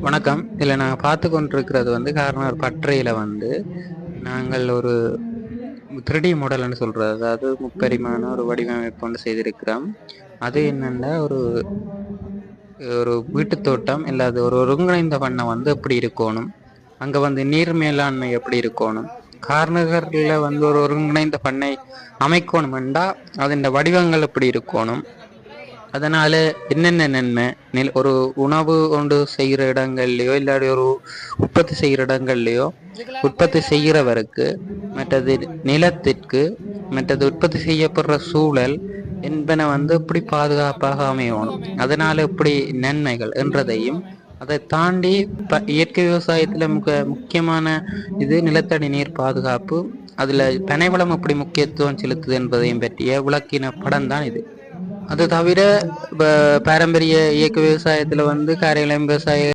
வணக்கம். இதில் நாங்கள் பார்த்து கொண்டிருக்கிறது வந்து காரணம் பட்டறையில் வந்து நாங்கள் ஒரு த்ரீடி மாடல்னு சொல்கிறது அதாவது முப்பரிமான ஒரு வடிவமைப்பு ஒன்று செய்திருக்கிறோம். அது என்னென்னா ஒரு ஒரு வீட்டுத் தோட்டம் இல்லை அது ஒரு ஒருங்கிணைந்த வண்ணம் வந்து எப்படி இருக்கணும்? அங்கே வந்து நீர் மேலாண்மை எப்படி இருக்கணும்? கார்னகரில் வந்து ஒரு ஒருங்கிணைந்த பண்ணை அமைக்கணுமெண்டா அதன் வடிவங்கள் எப்படி இருக்கணும்? அதனால என்னென்ன நன்மை? நில ஒரு உணவு கொண்டு செய்கிற இடங்கள்லையோ இல்லாட்டி ஒரு உற்பத்தி செய்கிற இடங்கள்லையோ உற்பத்தி செய்கிறவருக்கு மற்றது நிலத்திற்கு மற்றது உற்பத்தி செய்யப்படுற சூழல் என்பன வந்து இப்படி பாதுகாப்பாக அமையணும். அதனால இப்படி நன்மைகள் என்றதையும் அதை தாண்டி ப இயற்கை விவசாயத்தில் முக்க முக்கியமான இது நிலத்தடி நீர் பாதுகாப்பு. அதில் பனைவளம் எப்படி முக்கியத்துவம் செலுத்துது என்பதையும் பற்றிய விளக்கின படம் தான் இது. அது தவிர ப- பாரம்பரிய இயக்க விவசாயத்தில் வந்து காரியலம் விவசாய